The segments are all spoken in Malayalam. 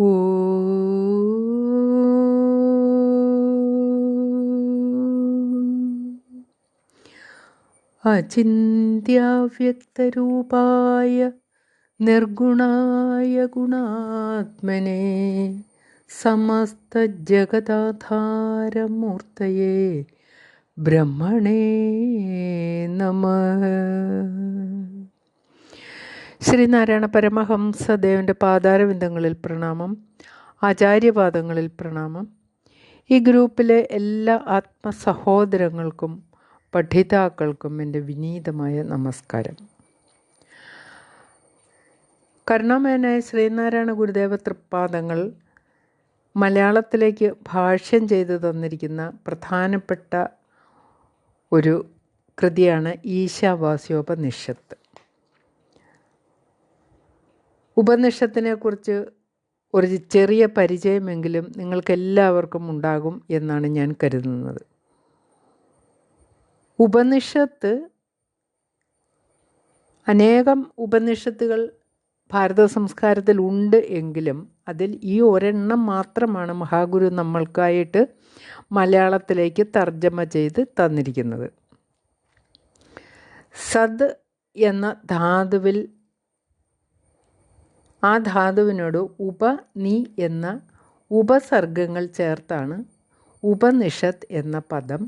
ഓ. അചിന്യാവ്യക്തരൂപായ നിർഗുണായ ഗുണാത്മനെ സമസ്തജഗദാധാരമൂർത്തയേ ബ്രഹ്മണേ നമ. ശ്രീനാരായണ പരമഹംസദേവന്റെ പാതാരവിന്ദങ്ങളിൽ പ്രണാമം ആചാര്യപാദങ്ങളിൽ പ്രണാമം. ഈ ഗ്രൂപ്പിലെ എല്ലാ ആത്മസഹോദരങ്ങൾക്കും പഠിതാക്കൾക്കും എന്റെ വിനീതമായ നമസ്കാരം. കരുണാമയനായ ശ്രീനാരായണ ഗുരുദേവ തൃപ്പാദങ്ങൾ മലയാളത്തിലേക്ക് ഭാഷ്യം ചെയ്തു തന്നിരിക്കുന്ന പ്രധാനപ്പെട്ട ഒരു കൃതിയാണ് ഈശാവാസ്യോപനിഷത്ത്. ഉപനിഷത്തിനെ കുറിച്ച് ഒരു ചെറിയ പരിചയമെങ്കിലും നിങ്ങൾക്കെല്ലാവർക്കും ഉണ്ടാകും എന്നാണ് ഞാൻ കരുതുന്നത്. ഉപനിഷത്ത് അനേകം ഉപനിഷത്തുകൾ ഭാരത സംസ്കാരത്തിൽ ഉണ്ട് എങ്കിലും അതിൽ ഈ ഒരെണ്ണം മാത്രമാണ് മഹാഗുരു നമ്മൾക്കായിട്ട് മലയാളത്തിലേക്ക് തർജമ ചെയ്ത് തന്നിരിക്കുന്നത്. സദ് എന്ന ധാതുവിൽ ആ ധാതുവിനോട് ഉപ നീ എന്ന ഉപസർഗങ്ങൾ ചേർത്താണ് ഉപനിഷത്ത് എന്ന പദം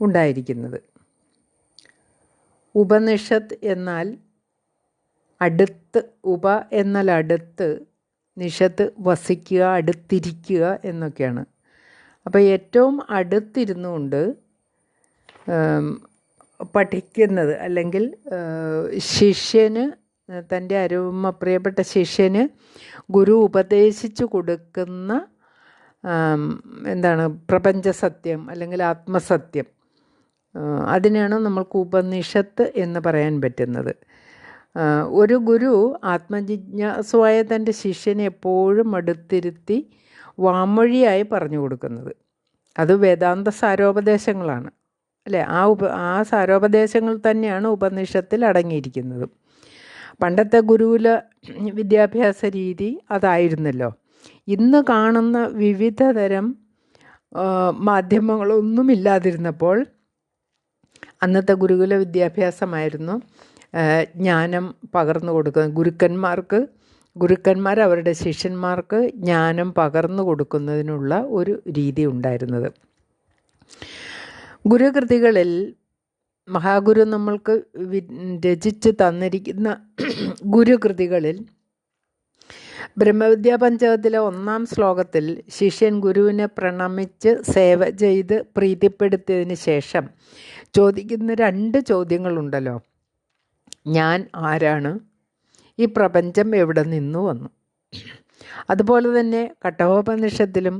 ഉണ്ടായിരിക്കുന്നത്. ഉപനിഷത്ത് എന്നാൽ അടുത്ത് ഉപ എന്നാൽ അടുത്ത് നിഷത്ത് വസിക്കുക അടുത്തിരിക്കുക എന്നൊക്കെയാണ്. അപ്പോൾ ഏറ്റവും അടുത്തിരുന്നു കൊണ്ട് പഠിക്കുന്നത് അല്ലെങ്കിൽ ശിഷ്യന് തന്റെ അരുമ പ്രിയപ്പെട്ട ശിഷ്യന് ഗുരു ഉപദേശിച്ചു കൊടുക്കുന്ന എന്താണ് പ്രപഞ്ചസത്യം അല്ലെങ്കിൽ ആത്മസത്യം. അതിനാണ് നമ്മൾക്ക് ഉപനിഷത്ത് എന്ന് പറയാൻ പറ്റുന്നത്. ഒരു ഗുരു ആത്മജിജ്ഞാസുവായ തന്റെ ശിഷ്യനെ എപ്പോഴും അടുത്തിരുത്തി വാമൊഴിയായി പറഞ്ഞു കൊടുക്കുന്നത്. അത് വേദാന്ത സാരോപദേശങ്ങളാണ്. അല്ലേ? ആ ഉപ ആ സാരോപദേശങ്ങൾ തന്നെയാണ് ഉപനിഷത്തിൽ അടങ്ങിയിരിക്കുന്നത്. പണ്ടത്തെ ഗുരുകുല വിദ്യാഭ്യാസ രീതി അതായിരുന്നല്ലോ. ഇന്ന് കാണുന്ന വിവിധ തരം മാധ്യമങ്ങളൊന്നുമില്ലാതിരുന്നപ്പോൾ അന്നത്തെ ഗുരുകുല വിദ്യാഭ്യാസമായിരുന്നു ജ്ഞാനം പകർന്നു കൊടുക്കുന്നത് ഗുരുക്കന്മാർക്ക് ഗുരുക്കന്മാർ അവരുടെ ശിഷ്യന്മാർക്ക് ജ്ഞാനം പകർന്നു കൊടുക്കുന്നതിനുള്ള ഒരു രീതി ഉണ്ടായിരുന്നത്. ഗുരുകൃതികളിൽ മഹാഗുരു നമ്മൾക്ക് രചിച്ച് തന്നിരിക്കുന്ന ഗുരുകൃതികളിൽ ബ്രഹ്മവിദ്യാ പഞ്ചകത്തിലെ ഒന്നാം ശ്ലോകത്തിൽ ശിഷ്യൻ ഗുരുവിനെ പ്രണമിച്ച് സേവ ചെയ്ത് പ്രീതിപ്പെടുത്തിയതിന് ശേഷം ചോദിക്കുന്ന രണ്ട് ചോദ്യങ്ങളുണ്ടല്ലോ. ഞാൻ ആരാണ്? ഈ പ്രപഞ്ചം എവിടെ നിന്നു വന്നു? അതുപോലെ തന്നെ കഠോപനിഷത്തിലും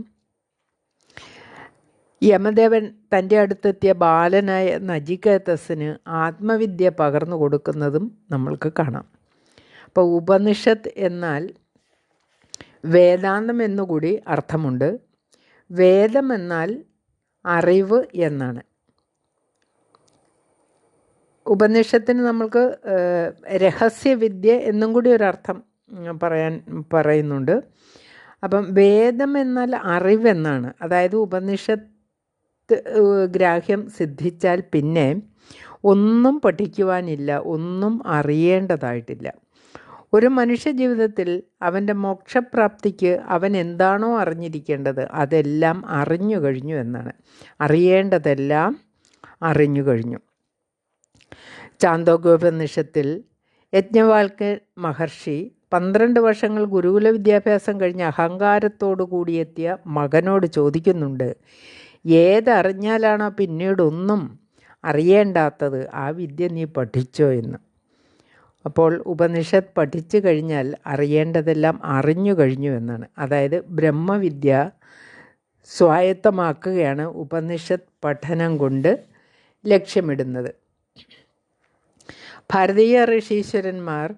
യമദേവൻ തന്റെ അടുത്തെത്തിയ ബാലനായ നജികേതസിന് ആത്മവിദ്യ പകർന്നു കൊടുക്കുന്നതും നമ്മൾക്ക് കാണാം. അപ്പോൾ ഉപനിഷത്ത് എന്നാൽ വേദാന്തം എന്നുകൂടി അർത്ഥമുണ്ട്. വേദം എന്നാൽ അറിവ് എന്നാണ്. ഉപനിഷത്തിന് നമ്മൾക്ക് രഹസ്യവിദ്യ എന്നും കൂടി ഒരർത്ഥം പറയാൻ പറയുന്നുണ്ട്. അപ്പം വേദം എന്നാൽ അറിവെന്നാണ്. അതായത് ഉപനിഷത്ത് ഗ്രാഹ്യം സിദ്ധിച്ചാൽ പിന്നെ ഒന്നും പഠിക്കുവാനില്ല ഒന്നും അറിയേണ്ടതായിട്ടില്ല. ഒരു മനുഷ്യ ജീവിതത്തിൽ അവന്റെ മോക്ഷപ്രാപ്തിക്ക് അവൻ എന്താണോ അറിഞ്ഞിരിക്കേണ്ടത് അതെല്ലാം അറിഞ്ഞു കഴിഞ്ഞു എന്നാണ്. അറിയേണ്ടതെല്ലാം അറിഞ്ഞു കഴിഞ്ഞു. ചാന്തോഗോപനിഷത്തിൽ യജ്ഞവാൽക്കൻ മഹർഷി പന്ത്രണ്ട് വർഷങ്ങൾ ഗുരുകുല വിദ്യാഭ്യാസം കഴിഞ്ഞ് അഹങ്കാരത്തോടു കൂടിയെത്തിയ മകനോട് ചോദിക്കുന്നുണ്ട് ഏതറിഞ്ഞാലാണോ പിന്നീടൊന്നും അറിയേണ്ടാത്തത് ആ വിദ്യ നീ പഠിച്ചോ എന്ന്. അപ്പോൾ ഉപനിഷത്ത് പഠിച്ചു കഴിഞ്ഞാൽ അറിയേണ്ടതെല്ലാം അറിഞ്ഞു കഴിഞ്ഞു എന്നാണ്. അതായത് ബ്രഹ്മവിദ്യ സ്വായത്തമാക്കുകയാണ് ഉപനിഷത്ത് പഠനം കൊണ്ട് ലക്ഷ്യമിടുന്നത്. ഭാരതീയ ഋഷീശ്വരന്മാർ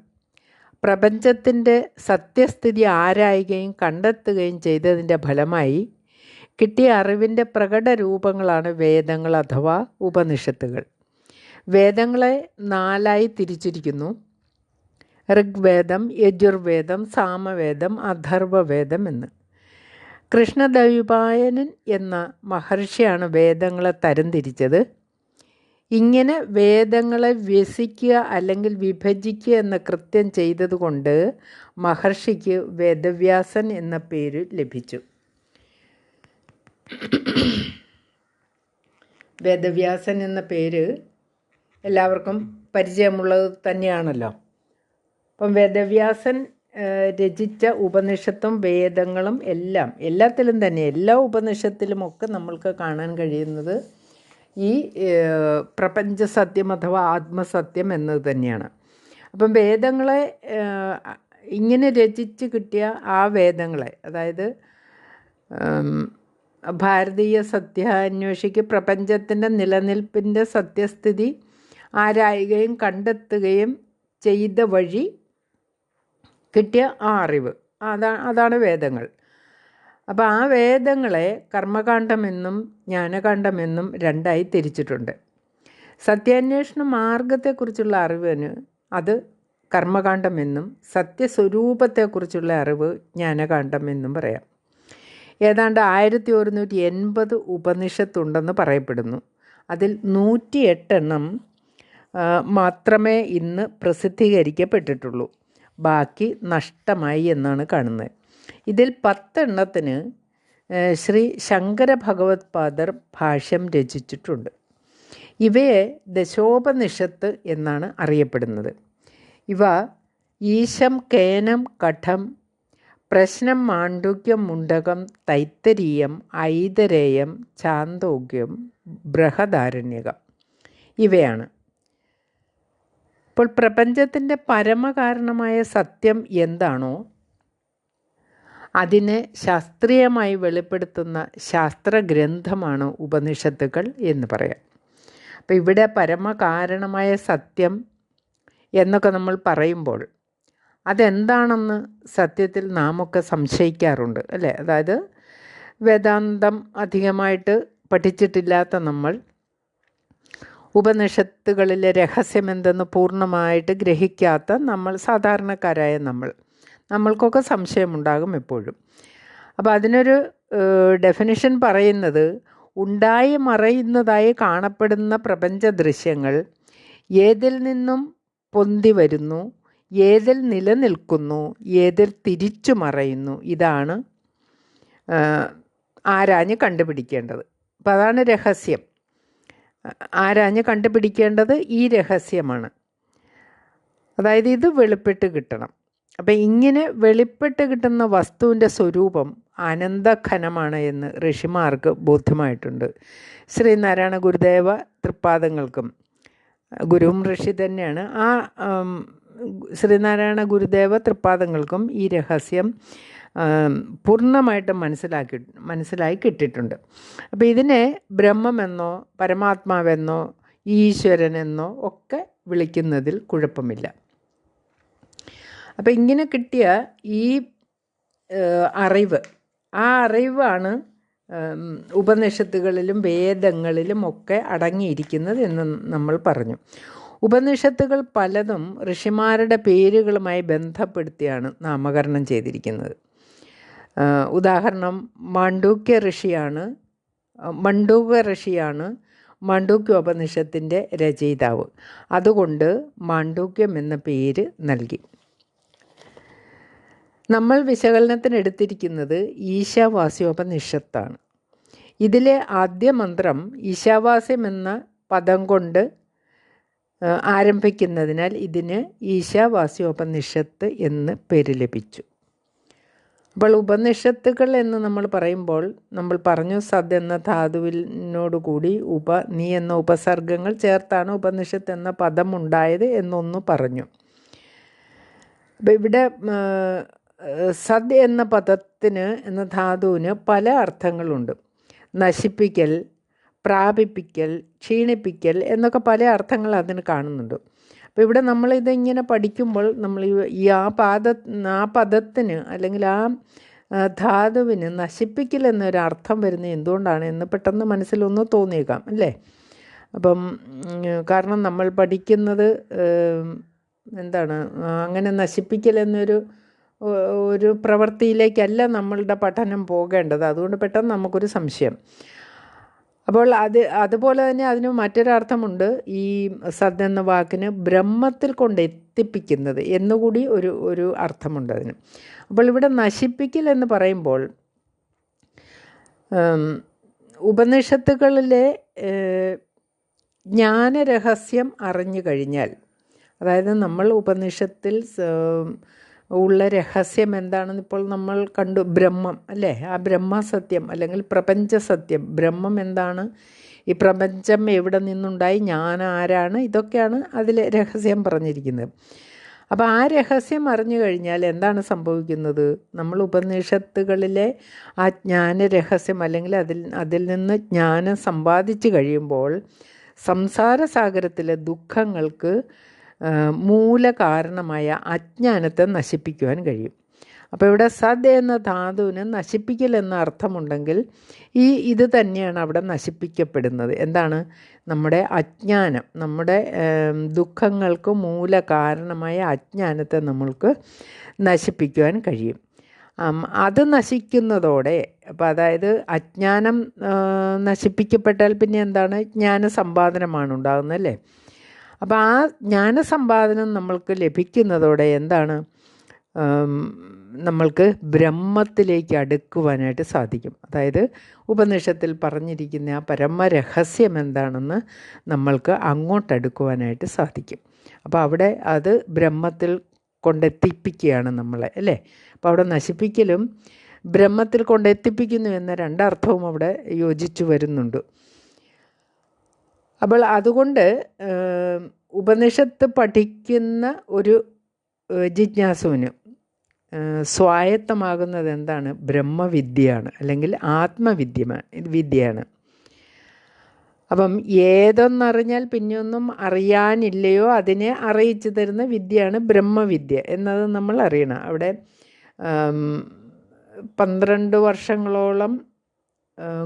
പ്രപഞ്ചത്തിന്റെ സത്യസ്ഥിതി ആരായുകയും കണ്ടെത്തുകയും ചെയ്തതിന്റെ ഫലമായി കിട്ടിയ അറിവിന്റെ പ്രകട രൂപങ്ങളാണ് വേദങ്ങൾ അഥവാ ഉപനിഷത്തുകൾ. വേദങ്ങളെ നാലായി തിരിച്ചിരിക്കുന്നു. ഋഗ്വേദം യജുർവേദം സാമവേദം അഥർവവേദം എന്ന്. കൃഷ്ണദൈവായനൻ എന്ന മഹർഷിയാണ് വേദങ്ങളെ തരംതിരിച്ചത് ഇങ്ങനെ വേദങ്ങളെ വ്യസിക്കുക അല്ലെങ്കിൽ വിഭജിക്കുക എന്ന കൃത്യം ചെയ്തതുകൊണ്ട് മഹർഷിക്ക് വേദവ്യാസൻ എന്ന പേര് ലഭിച്ചു. വേദവ്യാസൻ എന്ന പേര് എല്ലാവർക്കും പരിചയമുള്ളത് തന്നെയാണല്ലോ. അപ്പം വേദവ്യാസൻ രചിച്ച ഉപനിഷത്തും വേദങ്ങളും എല്ലാം എല്ലാത്തിലും തന്നെ എല്ലാ ഉപനിഷത്തിലുമൊക്കെ നമ്മൾക്ക് കാണാൻ കഴിയുന്നത് ഈ പ്രപഞ്ച സത്യം അഥവാ ആത്മസത്യം എന്നത് തന്നെയാണ്. അപ്പം വേദങ്ങളെ ഇങ്ങനെ രചിച്ച് കിട്ടിയ ആ വേദങ്ങളെ അതായത് ഭാരതീയ സത്യാന്വേഷിക്ക് പ്രപഞ്ചത്തിന്റെ നിലനിൽപ്പിന്റെ സത്യസ്ഥിതി ആരായുകയും കണ്ടെത്തുകയും ചെയ്ത വഴി കിട്ടിയ ആ അറിവ്. അതാണ് അതാണ് വേദങ്ങൾ. അപ്പോൾ ആ വേദങ്ങളെ കർമ്മകാണ്ഡമെന്നും ജ്ഞാനകാണ്ഡമെന്നും രണ്ടായി തിരിച്ചിട്ടുണ്ട്. സത്യാന്വേഷണ മാർഗത്തെക്കുറിച്ചുള്ള അറിവിന് അത് കർമ്മകാണ്ഡമെന്നും സത്യസ്വരൂപത്തെക്കുറിച്ചുള്ള അറിവ് ജ്ഞാനകാണ്ഡമെന്നും പറയാം. ഏതാണ്ട് ആയിരത്തി ഒരുന്നൂറ്റി എൺപത് ഉപനിഷത്തുണ്ടെന്ന് പറയപ്പെടുന്നു. അതിൽ നൂറ്റി എട്ടെണ്ണം മാത്രമേ ഇന്ന് പ്രസിദ്ധീകരിക്കപ്പെട്ടിട്ടുള്ളൂ. ബാക്കി നഷ്ടമായി എന്നാണ് കാണുന്നത്. ഇതിൽ പത്തെണ്ണത്തിന് ശ്രീ ശങ്കര ഭഗവത് പാദർ ഭാഷ്യം രചിച്ചിട്ടുണ്ട്. ഇവയെ ദശോപനിഷത്ത് എന്നാണ് അറിയപ്പെടുന്നത്. ഇവ ഈശം കേനം കഠം പ്രശ്നം മാണ്ഡുക്യം മുണ്ടകം തൈത്തരീയം ഐതരേയം ചാന്തോഗ്യം ബൃഹദാരണ്യകം. ഇവയാണ്. ഇപ്പോൾ പ്രപഞ്ചത്തിന്റെ പരമകാരണമായ സത്യം എന്താണോ? അതിനെ ശാസ്ത്രീയമായി വെളിപ്പെടുത്തുന്ന ശാസ്ത്രഗ്രന്ഥമാണ് ഉപനിഷത്തുകൾ എന്ന് പറയാം. അപ്പോൾ ഇവിടെ പരമകാരണമായ സത്യം എന്നൊക്കെ നമ്മൾ പറയുമ്പോൾ അതെന്താണെന്ന് സത്യത്തിൽ നാമൊക്കെ സംശയിക്കാറുണ്ട് അല്ലേ? അതായത് വേദാന്തം അധികമായിട്ട് പഠിച്ചിട്ടില്ലാത്ത നമ്മൾ ഉപനിഷത്തുകളിലെ രഹസ്യം രഹസ്യമെന്തെന്ന് പൂർണമായിട്ട് ഗ്രഹിക്കാത്ത നമ്മൾ സാധാരണക്കാരായ നമ്മൾ നമ്മൾക്കൊക്കെ സംശയമുണ്ടാകും എപ്പോഴും. അപ്പോൾ അതിനൊരു ഡെഫിനിഷൻ പറയുന്നത് ഉണ്ടായി മറയുന്നതായി കാണപ്പെടുന്ന പ്രപഞ്ച ദൃശ്യങ്ങൾ ഏതിൽ നിന്നും പൊന്തി വരുന്നു? ഏതിൽ നിലനിൽക്കുന്നു ഏതിൽ തിരിച്ചു മറയുന്നു ഇതാണ് ആരാഞ്ഞ് കണ്ടുപിടിക്കേണ്ടത്. അപ്പം അതാണ് രഹസ്യം. ആരാഞ്ഞ് കണ്ടുപിടിക്കേണ്ടത് ഈ രഹസ്യമാണ്. അതായത് ഇത് വെളിപ്പെട്ട് കിട്ടണം. അപ്പം ഇങ്ങനെ വെളിപ്പെട്ട് കിട്ടുന്ന വസ്തുവിന്റെ സ്വരൂപം അനന്തഘനമാണ് എന്ന് ഋഷിമാർക്ക് ബോധ്യമായിട്ടുണ്ട്. ശ്രീനാരായണ ഗുരുദേവ തൃപ്പാദങ്ങൾക്കും ഗുരുവും ഋഷി തന്നെയാണ് ആ ശ്രീനാരായണ ഗുരുദേവ തൃപ്പാദങ്ങൾക്കും ഈ രഹസ്യം പൂർണമായിട്ടും മനസ്സിലാക്കി മനസ്സിലായി കിട്ടിയിട്ടുണ്ട്. അപ്പോൾ ഇതിനെ ബ്രഹ്മമെന്നോ പരമാത്മാവെന്നോ ഈശ്വരനെന്നോ ഒക്കെ വിളിക്കുന്നതിൽ കുഴപ്പമില്ല. അപ്പോൾ ഇങ്ങനെ കിട്ടിയ ഈ അറിവ് ആ അറിവാണ് ഉപനിഷത്തുകളിലും വേദങ്ങളിലും ഒക്കെ അടങ്ങിയിരിക്കുന്നത് എന്ന് നമ്മൾ പറഞ്ഞു. ഉപനിഷത്തുകൾ പലതും ഋഷിമാരുടെ പേരുകളുമായി ബന്ധപ്പെടുത്തിയാണ് നാമകരണം ചെയ്തിരിക്കുന്നത്. ഉദാഹരണം മാണ്ഡൂക്യ ഋഷിയാണ് മണ്ഡൂക ഋഷിയാണ് മാണ്ഡൂക്യോപനിഷത്തിന്റെ രചയിതാവ്. അതുകൊണ്ട് മാണ്ഡൂക്യം എന്ന പേര് നൽകി. നമ്മൾ വിശകലനത്തിന് എടുത്തിരിക്കുന്നത് ഈശാവാസ്യോപനിഷത്താണ്. ഇതിലെ ആദ്യ മന്ത്രം ഈശാവാസ്യം എന്ന പദം കൊണ്ട് ആരംഭിക്കുന്നതിനാൽ ഇതിന് ഈശാവാസ്യോപനിഷത്ത് എന്ന് പേര് ലഭിച്ചു. അപ്പോൾ ഉപനിഷത്തുകൾ എന്ന് നമ്മൾ പറയുമ്പോൾ നമ്മൾ പറഞ്ഞു സദ് എന്ന ധാതുവിനോടുകൂടി ഉപ നീ എന്ന ഉപസർഗങ്ങൾ ചേർത്താണ് ഉപനിഷത്ത് എന്ന പദം ഉണ്ടായത് എന്നൊന്ന് പറഞ്ഞു. അപ്പോൾ ഇവിടെ സദ് എന്ന പദത്തിന് എന്ന ധാതുവിന് പല അർത്ഥങ്ങളുണ്ട്. നശിപ്പിക്കൽ പ്രാപിപ്പിക്കൽ ക്ഷീണിപ്പിക്കൽ എന്നൊക്കെ പല അർത്ഥങ്ങൾ അതിന് കാണുന്നുണ്ട്. അപ്പോൾ ഇവിടെ നമ്മളിതിങ്ങനെ പഠിക്കുമ്പോൾ നമ്മൾ ഈ ആ പാദ ആ പദത്തിന് അല്ലെങ്കിൽ ആ ധാതുവിന് നശിപ്പിക്കൽ എന്നൊരു അർത്ഥം വരുന്നത് എന്തുകൊണ്ടാണ് എന്ന് പെട്ടെന്ന് മനസ്സിലൊന്ന് തോന്നിയേക്കാം അല്ലേ? അപ്പം കാരണം നമ്മൾ പഠിക്കുന്നത് എന്താണ് അങ്ങനെ നശിപ്പിക്കൽ എന്നൊരു ഒരു പ്രവൃത്തിയിലേക്കല്ല നമ്മളുടെ പഠനം പോകേണ്ടത്. അതുകൊണ്ട് പെട്ടെന്ന് നമുക്കൊരു സംശയം. അപ്പോൾ അത് അതുപോലെ തന്നെ അതിന് മറ്റൊരർത്ഥമുണ്ട്. ഈ സദ് എന്ന വാക്കിന് ബ്രഹ്മത്തിൽ കൊണ്ട് എത്തിപ്പിക്കുന്നത് എന്നുകൂടി ഒരു ഒരു അർത്ഥമുണ്ട് അതിന്. അപ്പോൾ ഇവിടെ നശിപ്പിക്കൽ എന്ന് പറയുമ്പോൾ ഉപനിഷത്തുകളിലെ ജ്ഞാനരഹസ്യം അറിഞ്ഞു കഴിഞ്ഞാൽ അതായത് നമ്മൾ ഉപനിഷത്തിൽ ഉള്ള രഹസ്യം എന്താണെന്ന് ഇപ്പോൾ നമ്മൾ കണ്ടു. ബ്രഹ്മം അല്ലേ? ആ ബ്രഹ്മസത്യം അല്ലെങ്കിൽ പ്രപഞ്ചസത്യം ബ്രഹ്മം എന്താണ്? ഈ പ്രപഞ്ചം എവിടെ നിന്നുണ്ടായി? ഞാൻ ആരാണ്? ഇതൊക്കെയാണ് അതിൽ രഹസ്യം പറഞ്ഞിരിക്കുന്നത്. അപ്പോൾ ആ രഹസ്യം അറിഞ്ഞു കഴിഞ്ഞാൽ എന്താണ് സംഭവിക്കുന്നത്? നമ്മൾ ഉപനിഷത്തുകളിലെ ആ ജ്ഞാന രഹസ്യം അല്ലെങ്കിൽ അതിൽ അതിൽ നിന്ന് ജ്ഞാനം സമ്പാദിച്ചു കഴിയുമ്പോൾ സംസാര സാഗരത്തിലെ ദുഃഖങ്ങൾക്ക് മൂലകാരണമായ അജ്ഞാനത്തെ നശിപ്പിക്കുവാൻ കഴിയും. അപ്പോൾ ഇവിടെ സദ് എന്ന ധാതുവിന് നശിപ്പിക്കൽ എന്ന അർത്ഥമുണ്ടെങ്കിൽ ഈ ഇത് തന്നെയാണ് അവിടെ നശിപ്പിക്കപ്പെടുന്നത്. എന്താണ്? നമ്മുടെ അജ്ഞാനം നമ്മുടെ ദുഃഖങ്ങൾക്ക് മൂല കാരണമായ അജ്ഞാനത്തെ നമ്മൾക്ക് നശിപ്പിക്കുവാൻ കഴിയും. അത് നശിക്കുന്നതോടെ അപ്പോൾ അതായത് അജ്ഞാനം നശിപ്പിക്കപ്പെട്ടാൽ പിന്നെ എന്താണ്? ജ്ഞാന സമ്പാദനമാണ് ഉണ്ടാകുന്നത് അല്ലേ? അപ്പോൾ ആ ജ്ഞാനസമ്പാദനം നമ്മൾക്ക് ലഭിക്കുന്നതോടെ എന്താണ്? നമ്മൾക്ക് ബ്രഹ്മത്തിലേക്ക് അടുക്കുവാനായിട്ട് സാധിക്കും. അതായത് ഉപനിഷത്തിൽ പറഞ്ഞിരിക്കുന്ന ആ പരമരഹസ്യം എന്താണെന്ന് നമ്മൾക്ക് അങ്ങോട്ടടുക്കുവാനായിട്ട് സാധിക്കും. അപ്പോൾ അവിടെ അത് ബ്രഹ്മത്തിൽ കൊണ്ടെത്തിപ്പിക്കുകയാണ് നമ്മളെ അല്ലേ? അപ്പോൾ അവിടെ നശിപ്പിക്കലും ബ്രഹ്മത്തിൽ കൊണ്ടെത്തിപ്പിക്കുന്നു എന്ന രണ്ടർത്ഥവും അവിടെ യോജിച്ചു വരുന്നുണ്ട്. അപ്പോൾ അതുകൊണ്ട് ഉപനിഷത്ത് പഠിക്കുന്ന ഒരു ജിജ്ഞാസുവിന് സ്വായത്തമാകുന്നത് എന്താണ് ബ്രഹ്മവിദ്യയാണ് അല്ലെങ്കിൽ ആത്മവിദ്യ വിദ്യയാണ്. അപ്പം ഏതൊന്നറിഞ്ഞാൽ പിന്നെയൊന്നും അറിയാനില്ലയോ അതിനെ അറിയിച്ചു തരുന്ന വിദ്യയാണ് ബ്രഹ്മവിദ്യ എന്നത് നമ്മൾ അറിയണം. അവിടെ പന്ത്രണ്ട് വർഷങ്ങളോളം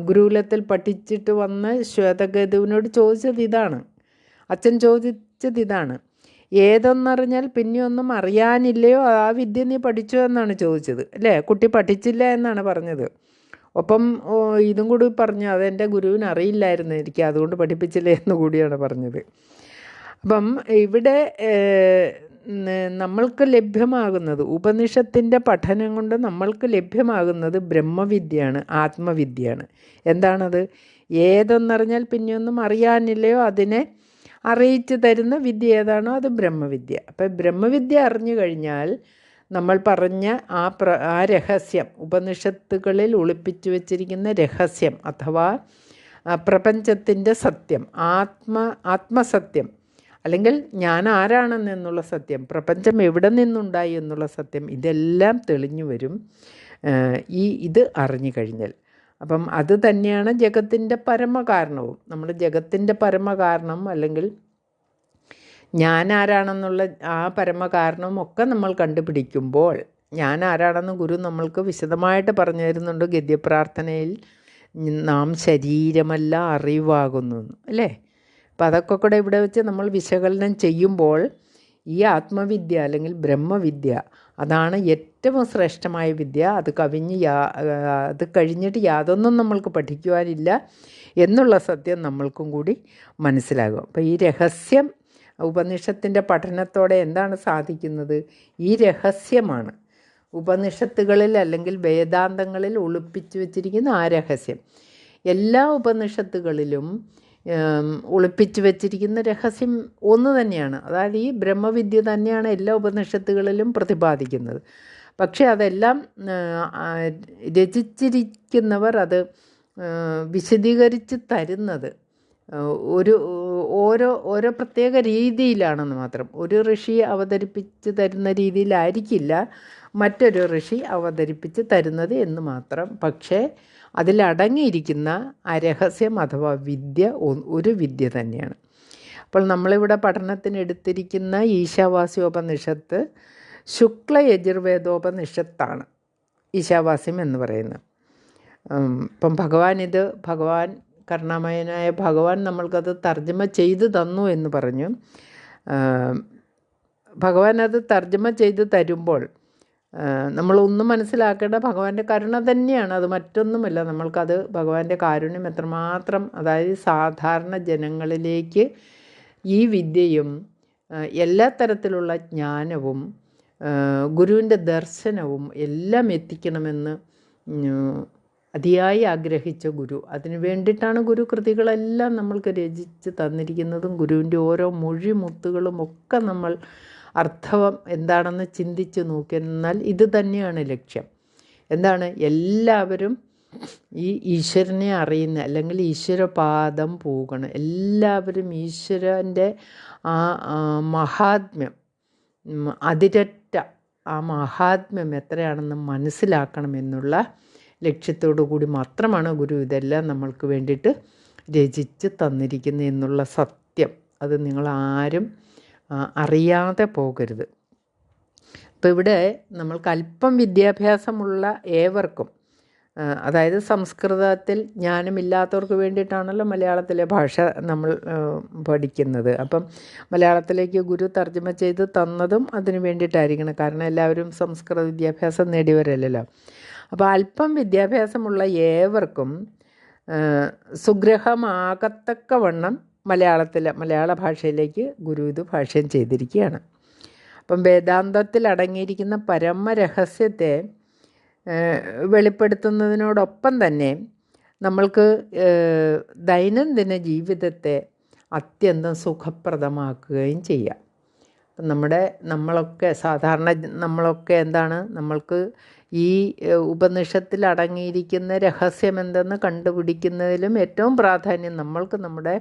ഗുരുകുലത്തിൽ പഠിച്ചിട്ട് വന്ന് ശ്വേതകേതുവിനോട് ചോദിച്ചത് ഇതാണ്. അച്ഛൻ ചോദിച്ചത് ഇതാണ്. ഏതൊന്നറിഞ്ഞാൽ പിന്നെ ഒന്നും അറിയാനില്ലയോ? ആ വിദ്യ നീ പഠിച്ചോ എന്നാണ് ചോദിച്ചത്. അല്ലേ? കുട്ടി പഠിച്ചില്ല എന്നാണ് പറഞ്ഞത്. ഒപ്പം ഇതും കൂടി പറഞ്ഞു അതെന്റെ ഗുരുവിന് അറിയില്ലായിരുന്നു എനിക്ക് അതുകൊണ്ട് പഠിപ്പിച്ചില്ല എന്ന് കൂടിയാണ് പറഞ്ഞത്. അപ്പം ഇവിടെ നമ്മൾക്ക് ലഭ്യമാകുന്നത് ഉപനിഷത്തിന്റെ പഠനം കൊണ്ട് നമ്മൾക്ക് ലഭ്യമാകുന്നത് ബ്രഹ്മവിദ്യയാണ് ആത്മവിദ്യയാണ്. എന്താണത്? ഏതെന്നറിഞ്ഞാൽ പിന്നെയൊന്നും അറിയാനില്ലയോ? അതിനെ അറിയിച്ചു തരുന്ന വിദ്യ ഏതാണോ? അത് ബ്രഹ്മവിദ്യ. അപ്പം ബ്രഹ്മവിദ്യ അറിഞ്ഞു കഴിഞ്ഞാൽ നമ്മൾ പറഞ്ഞ ആ പ്ര ആ രഹസ്യം ഉപനിഷത്തുകളിൽ ഒളിപ്പിച്ചു വച്ചിരിക്കുന്ന രഹസ്യം അഥവാ പ്രപഞ്ചത്തിന്റെ സത്യം ആത്മ ആത്മസത്യം അല്ലെങ്കിൽ ഞാൻ ആരാണെന്നുള്ള സത്യം പ്രപഞ്ചം എവിടെ നിന്നുണ്ടായി എന്നുള്ള സത്യം ഇതെല്ലാം തെളിഞ്ഞു വരും. ഈ ഇത് അറിഞ്ഞു കഴിഞ്ഞാൽ. അപ്പം അത് തന്നെയാണ് ജഗത്തിന്റെ പരമകാരണവും. നമ്മുടെ ജഗത്തിന്റെ പരമകാരണം അല്ലെങ്കിൽ ഞാൻ ആരാണെന്നുള്ള ആ പരമകാരണവും ഒക്കെ നമ്മൾ കണ്ടുപിടിക്കുമ്പോൾ ഞാൻ ആരാണെന്ന് ഗുരു നമ്മൾക്ക് വിശദമായിട്ട് പറഞ്ഞു തരുന്നുണ്ട് ഗദ്യപ്രാർത്ഥനയിൽ നാം ശരീരമല്ല അറിവാകുന്നു. അല്ലേ? അപ്പം അതൊക്കെ കൂടെ ഇവിടെ വെച്ച് നമ്മൾ വിശകലനം ചെയ്യുമ്പോൾ ഈ ആത്മവിദ്യ അല്ലെങ്കിൽ ബ്രഹ്മവിദ്യ അതാണ് ഏറ്റവും ശ്രേഷ്ഠമായ വിദ്യ. അത് കവിഞ്ഞ് യാ അത് കഴിഞ്ഞിട്ട് യാതൊന്നും നമ്മൾക്ക് പഠിക്കുവാനില്ല എന്നുള്ള സത്യം നമ്മൾക്കും കൂടി മനസ്സിലാകും. അപ്പോൾ ഈ രഹസ്യം ഉപനിഷത്തിന്റെ പഠനത്തോടെ എന്താണ് സാധിക്കുന്നത്? ഈ രഹസ്യമാണ്. ഉപനിഷത്തുകളിൽ അല്ലെങ്കിൽ വേദാന്തങ്ങളിൽ ഒളിപ്പിച്ചു വച്ചിരിക്കുന്ന ആ രഹസ്യം. എല്ലാ ഉപനിഷത്തുകളിലും ഒളിപ്പിച്ചു വച്ചിരിക്കുന്ന രഹസ്യം ഒന്ന് തന്നെയാണ്. അതായത് ഈ ബ്രഹ്മവിദ്യ തന്നെയാണ് എല്ലാ ഉപനിഷത്തുകളിലും പ്രതിപാദിക്കുന്നത്. പക്ഷേ അതെല്ലാം രചിച്ചിരിക്കുന്നവർ അത് വിശദീകരിച്ച് തരുന്നത് ഒരു ഓരോ ഓരോ പ്രത്യേക രീതിയിലാണെന്ന് മാത്രം. ഒരു ഋഷി അവതരിപ്പിച്ച് തരുന്ന രീതിയിലായിരിക്കില്ല മറ്റൊരു ഋഷി അവതരിപ്പിച്ച് തരുന്നത് എന്ന് മാത്രം. പക്ഷേ അതിലടങ്ങിയിരിക്കുന്ന ആ രഹസ്യം അഥവാ വിദ്യ ഒരു വിദ്യ തന്നെയാണ്. അപ്പോൾ നമ്മളിവിടെ പഠനത്തിന് എടുത്തിരിക്കുന്ന ഈശാവാസ്യോപനിഷത്ത് ശുക്ല യജുർവേദോപനിഷത്താണ് ഈശാവാസ്യം എന്ന് പറയുന്നത്. ഇപ്പം ഭഗവാൻ ഇത് ഭഗവാൻ കരുണാമയനായ ഭഗവാൻ നമ്മൾക്കത് തർജമ ചെയ്തു തന്നു എന്ന് പറഞ്ഞു. ഭഗവാൻ അത് തർജമ ചെയ്ത് തരുമ്പോൾ നമ്മളൊന്നും മനസ്സിലാക്കേണ്ട ഭഗവാന്റെ കരുണ തന്നെയാണ്. അത് മറ്റൊന്നുമല്ല. നമ്മൾക്കത് ഭഗവാന്റെ കാരുണ്യം എത്രമാത്രം അതായത് സാധാരണ ജനങ്ങളിലേക്ക് ഈ വിദ്യയും എല്ലാ തരത്തിലുള്ള ജ്ഞാനവും ഗുരുവിന്റെ ദർശനവും എല്ലാം എത്തിക്കണമെന്ന് അതിയായി ആഗ്രഹിച്ച ഗുരു. അതിനു വേണ്ടിയിട്ടാണ് ഗുരു കൃതികളെല്ലാം നമ്മൾക്ക് രചിച്ച് തന്നിരിക്കുന്നതും ഗുരുവിന്റെ ഓരോ മൊഴിമുത്തുകളും ഒക്കെ നമ്മൾ അർത്ഥവം എന്താണെന്ന് ചിന്തിച്ചു നോക്കിയെന്നാൽ ഇത് തന്നെയാണ് ലക്ഷ്യം. എന്താണ്? എല്ലാവരും ഈ ഈശ്വരനെ അറിയുന്ന അല്ലെങ്കിൽ ഈശ്വരപാദം പോകണം. എല്ലാവരും ഈശ്വരന്റെ ആ മഹാത്മ്യം അതിരറ്റ ആ മഹാത്മ്യം എത്രയാണെന്ന് മനസ്സിലാക്കണം എന്നുള്ള ലക്ഷ്യത്തോടു കൂടി മാത്രമാണ് ഗുരു ഇതെല്ലാം നമ്മൾക്ക് വേണ്ടിയിട്ട് രചിച്ച് തന്നിരിക്കുന്നത് എന്നുള്ള സത്യം. അത് നിങ്ങൾ ആരും അറിയാതെ പോകരുത്. ഇപ്പോൾ ഇവിടെ നമ്മൾക്ക് അല്പം വിദ്യാഭ്യാസമുള്ള ഏവർക്കും അതായത് സംസ്കൃതത്തിൽ ജ്ഞാനമില്ലാത്തവർക്ക് വേണ്ടിയിട്ടാണല്ലോ മലയാളത്തിലെ ഭാഷ നമ്മൾ പഠിക്കുന്നത്. അപ്പം മലയാളത്തിലേക്ക് ഗുരു തർജമ ചെയ്ത് തന്നതും അതിന് വേണ്ടിയിട്ടായിരിക്കണം. കാരണം എല്ലാവരും സംസ്കൃത വിദ്യാഭ്യാസം നേടിയവരല്ലല്ലോ. അപ്പോൾ അല്പം വിദ്യാഭ്യാസമുള്ള ഏവർക്കും സുഗ്രഹമാകത്തക്കവണ്ണം മലയാളത്തിൽ മലയാള ഭാഷയിലേക്ക് ഗുരു ഇത് ഭാഷ്യം ചെയ്തിരിക്കുകയാണ്. അപ്പം വേദാന്തത്തിൽ അടങ്ങിയിരിക്കുന്ന പരമരഹസ്യത്തെ വെളിപ്പെടുത്തുന്നതിനോടൊപ്പം തന്നെ നമ്മൾക്ക് ദൈനംദിന ജീവിതത്തെ അത്യന്തം സുഖപ്രദമാക്കുകയും ചെയ്യാം. നമ്മുടെ നമ്മളൊക്കെ സാധാരണ നമ്മളൊക്കെ എന്താണ് നമ്മൾക്ക് ഈ ഉപനിഷത്തിൽ അടങ്ങിയിരിക്കുന്ന രഹസ്യം എന്തെന്ന് കണ്ടുപിടിക്കുന്നതിലും ഏറ്റവും പ്രാധാന്യം നമ്മൾക്ക് നമ്മുടെ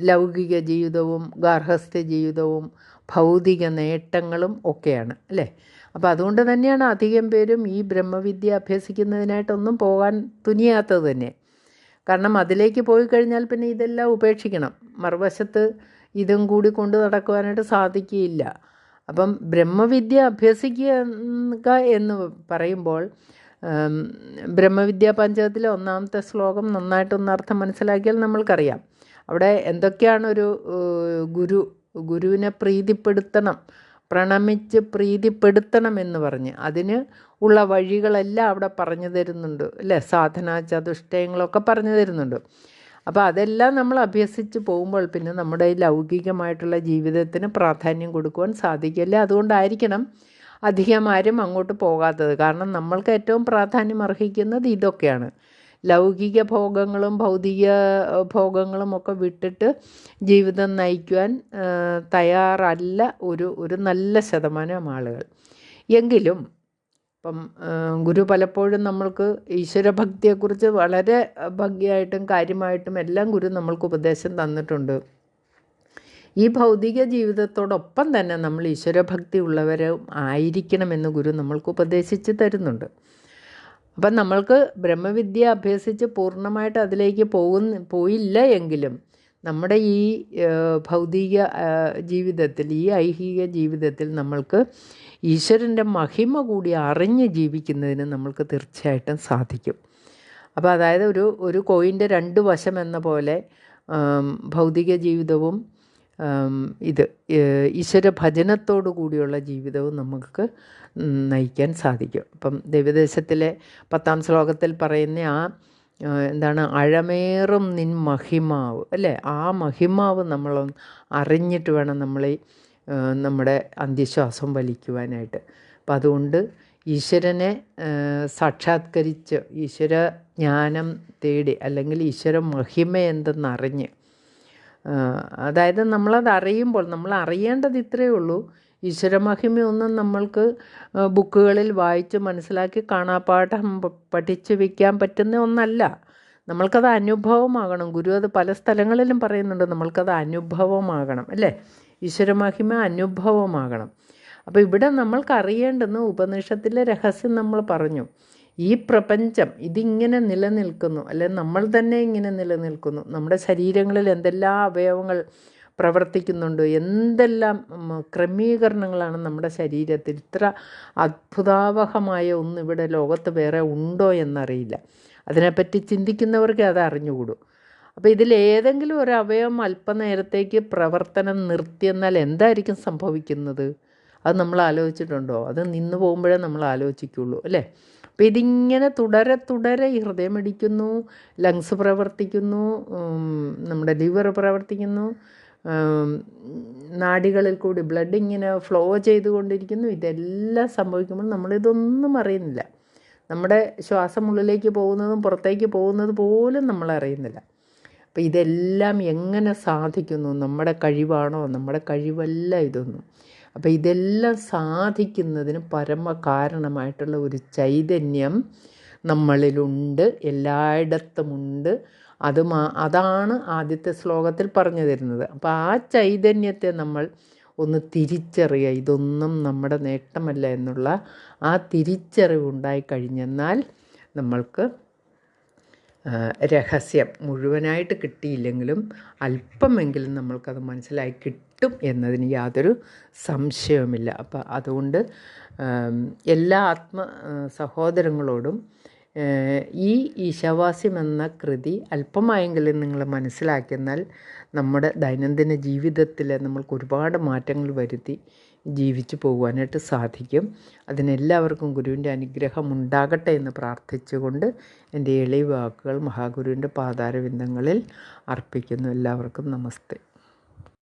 ലൗകിക ജീവിതവും ഗാർഹസ്ഥ്യ ജീവിതവും ഭൗതിക നേട്ടങ്ങളും ഒക്കെയാണ് അല്ലേ? അപ്പോൾ അതുകൊണ്ട് തന്നെയാണ് അധികം പേരും ഈ ബ്രഹ്മവിദ്യ അഭ്യസിക്കുന്നതിനായിട്ടൊന്നും പോകാൻ തുനിയാത്തത് തന്നെ. കാരണം അതിലേക്ക് പോയി കഴിഞ്ഞാൽ പിന്നെ ഇതെല്ലാം ഉപേക്ഷിക്കണം. മറുവശത്ത് ഇതും കൂടി കൊണ്ട് നടക്കുവാനായിട്ട് സാധിക്കുകയില്ല. അപ്പം ബ്രഹ്മവിദ്യ അഭ്യസിക്കുക എന്ന് പറയുമ്പോൾ ബ്രഹ്മവിദ്യ പഞ്ചകത്തിലെ ഒന്നാമത്തെ ശ്ലോകം നന്നായിട്ടൊന്ന് അർത്ഥം മനസ്സിലാക്കിയാൽ നമ്മൾക്കറിയാം. അവിടെ എന്തൊക്കെയാണ് ഒരു ഗുരു ഗുരുവിനെ പ്രീതിപ്പെടുത്തണം പ്രണമിച്ച് പ്രീതിപ്പെടുത്തണം എന്ന് പറഞ്ഞ് അതിന് ഉള്ള വഴികളെല്ലാം അവിടെ പറഞ്ഞു തരുന്നുണ്ട് അല്ലേ? സാധന ചതുഷ്ടയങ്ങളൊക്കെ പറഞ്ഞു തരുന്നുണ്ട്. അപ്പോൾ അതെല്ലാം നമ്മൾ അഭ്യസിച്ച് പോകുമ്പോൾ പിന്നെ നമ്മുടെ ലൗകികമായിട്ടുള്ള ജീവിതത്തിന് പ്രാധാന്യം കൊടുക്കുവാൻ സാധിക്കില്ല. അതുകൊണ്ടായിരിക്കണം അധികം ആരും അങ്ങോട്ട് പോകാത്തത്. കാരണം നമ്മൾക്ക് ഏറ്റവും പ്രാധാന്യം അർഹിക്കുന്നത് ഇതൊക്കെയാണ്. ലൗകിക ഭോഗങ്ങളും ഭൗതിക ഭോഗങ്ങളും ഒക്കെ വിട്ടിട്ട് ജീവിതം നയിക്കുവാൻ തയ്യാറല്ല ഒരു ഒരു നല്ല ശതമാനം ആളുകൾ. എങ്കിലും ഇപ്പം ഗുരു പലപ്പോഴും നമ്മൾക്ക് ഈശ്വരഭക്തിയെക്കുറിച്ച് വളരെ ഭംഗിയായിട്ടും കാര്യമായിട്ടും എല്ലാം ഗുരു നമ്മൾക്ക് ഉപദേശം തന്നിട്ടുണ്ട്. ഈ ഭൗതിക ജീവിതത്തോടൊപ്പം തന്നെ നമ്മൾ ഈശ്വരഭക്തി ഉള്ളവരും ആയിരിക്കണമെന്ന് ഗുരു നമ്മൾക്ക് ഉപദേശിച്ച് തരുന്നുണ്ട്. അപ്പം നമ്മൾക്ക് ബ്രഹ്മവിദ്യ അഭ്യസിച്ച് പൂർണമായിട്ട് അതിലേക്ക് പോകുന്ന പോയില്ല എങ്കിലും നമ്മുടെ ഈ ഭൗതിക ജീവിതത്തിൽ ഈ ഐഹിക ജീവിതത്തിൽ നമ്മൾക്ക് ഈശ്വരന്റെ മഹിമ കൂടി അറിഞ്ഞ് ജീവിക്കുന്നതിന് നമ്മൾക്ക് തീർച്ചയായിട്ടും സാധിക്കും. അപ്പോൾ അതായത് ഒരു ഒരു കോയിന്റെ രണ്ട് വശം എന്ന പോലെ ഭൗതിക ജീവിതവും ഇത് ഈശ്വര ഭജനത്തോടു കൂടിയുള്ള ജീവിതവും നമുക്ക് നയിക്കാൻ സാധിക്കും. അപ്പം ദൈവദേശത്തിലെ പത്താം ശ്ലോകത്തിൽ പറയുന്ന ആ എന്താണ് അഴമേറും നിൻ മഹിമാവ് അല്ലേ? ആ മഹിമാവ് നമ്മൾ അറിഞ്ഞിട്ട് വേണം നമ്മൾ നമ്മുടെ അന്ത്യശ്വാസം വലിക്കുവാനായിട്ട്. അപ്പം അതുകൊണ്ട് ഈശ്വരനെ സാക്ഷാത്കരിച്ച് ഈശ്വര ജ്ഞാനം തേടി അല്ലെങ്കിൽ ഈശ്വര മഹിമ എന്തെന്നറിഞ്ഞ് അതായത് നമ്മളത് അറിയുമ്പോൾ നമ്മൾ അറിയേണ്ടത് ഇത്രയേ ഉള്ളൂ. ഈശ്വരമഹിമയൊന്നും നമ്മൾക്ക് ബുക്കുകളിൽ വായിച്ച് മനസ്സിലാക്കി കാണാപ്പാഠം പഠിച്ച് വയ്ക്കാൻ പറ്റുന്ന ഒന്നല്ല. നമ്മൾക്കത് അനുഭവമാകണം. ഗുരു അത് പല സ്ഥലങ്ങളിലും പറയുന്നുണ്ട് നമ്മൾക്കത് അനുഭവമാകണം അല്ലേ? ഈശ്വരമഹിമ അനുഭവമാകണം. അപ്പോൾ ഇവിടെ നമ്മൾക്കറിയേണ്ടെന്ന് ഉപനിഷത്തിലെ രഹസ്യം നമ്മൾ പറഞ്ഞു. ഈ പ്രപഞ്ചം ഇതിങ്ങനെ നിലനിൽക്കുന്നു അല്ലെ? നമ്മൾ തന്നെ ഇങ്ങനെ നിലനിൽക്കുന്നു. നമ്മുടെ ശരീരങ്ങളിൽ എന്തെല്ലാം അവയവങ്ങൾ പ്രവർത്തിക്കുന്നുണ്ട്? എന്തെല്ലാം ക്രമീകരണങ്ങളാണ് നമ്മുടെ ശരീരത്തിൽ? ഇത്ര അത്ഭുതാവഹമായ ഒന്ന് ഇവിടെ ലോകത്ത് വേറെ ഉണ്ടോ എന്നറിയില്ല. അതിനെപ്പറ്റി ചിന്തിക്കുന്നവർക്ക് അത് അറിഞ്ഞുകൂടും. അപ്പോൾ ഇതിലേതെങ്കിലും ഒരു അവയവം അല്പനേരത്തേക്ക് പ്രവർത്തനം നിർത്തിയെന്നാൽ എന്തായിരിക്കും സംഭവിക്കുന്നത്? അത് നമ്മൾ ആലോചിച്ചിട്ടുണ്ടോ? അത് നിന്ന് പോകുമ്പോഴേ നമ്മൾ ആലോചിക്കുള്ളൂ അല്ലേ? അപ്പോൾ ഇതിങ്ങനെ തുടരെ തുടരെ ഈ ഹൃദയം ഇടിക്കുന്നു ലങ്സ് പ്രവർത്തിക്കുന്നു നമ്മുടെ ലിവർ പ്രവർത്തിക്കുന്നു നാഡികളിൽ കൂടി ബ്ലഡ് ഇങ്ങനെ ഫ്ലോ ചെയ്തുകൊണ്ടിരിക്കുന്നു. ഇതെല്ലാം സംഭവിക്കുമ്പോൾ നമ്മളിതൊന്നും അറിയുന്നില്ല. നമ്മുടെ ശ്വാസം ഉള്ളിലേക്ക് പോകുന്നതും പുറത്തേക്ക് പോകുന്നത് പോലും നമ്മൾ അറിയുന്നില്ല. അപ്പോൾ ഇതെല്ലാം എങ്ങനെ സാധിക്കുന്നു? നമ്മുടെ കഴിവാണോ? നമ്മുടെ കഴിവല്ല ഇതൊന്നും. അപ്പോൾ ഇതെല്ലാം സാധിക്കുന്നതിന് പരമ കാരണമായിട്ടുള്ള ഒരു ചൈതന്യം നമ്മളിലുണ്ട് എല്ലായിടത്തുമുണ്ട്. അത് മാ അതാണ് ആദ്യത്തെ ശ്ലോകത്തിൽ പറഞ്ഞു തരുന്നത്. അപ്പോൾ ആ ചൈതന്യത്തെ നമ്മൾ ഒന്ന് തിരിച്ചറിയുക ഇതൊന്നും നമ്മുടെ നേട്ടമല്ല എന്നുള്ള ആ തിരിച്ചറിവുണ്ടായി കഴിഞ്ഞെന്നാൽ നമ്മൾക്ക് രഹസ്യം മുഴുവനായിട്ട് കിട്ടിയില്ലെങ്കിലും അല്പമെങ്കിലും നമ്മൾക്കത് മനസ്സിലായി കിട്ടും എന്നതിന് യാതൊരു സംശയവുമില്ല. അപ്പം അതുകൊണ്ട് എല്ലാ ആത്മ സഹോദരങ്ങളോടും ഈ ഈശാവാസ്യം എന്ന കൃതി അല്പമായെങ്കിലും നിങ്ങൾ മനസ്സിലാക്കിയെന്നാൽ നമ്മുടെ ദൈനംദിന ജീവിതത്തിൽ നമ്മൾക്ക് ഒരുപാട് മാറ്റങ്ങൾ വരുത്തി ജീവിച്ചു പോകുവാനായിട്ട് സാധിക്കും. അതിനെല്ലാവർക്കും ഗുരുവിന്റെ അനുഗ്രഹം ഉണ്ടാകട്ടെ എന്ന് പ്രാർത്ഥിച്ചുകൊണ്ട് എന്റെ എളിയ വാക്കുകൾ മഹാഗുരുവിന്റെ പാതാരവിന്ദങ്ങളിൽ അർപ്പിക്കുന്നു. എല്ലാവർക്കും നമസ്തേ.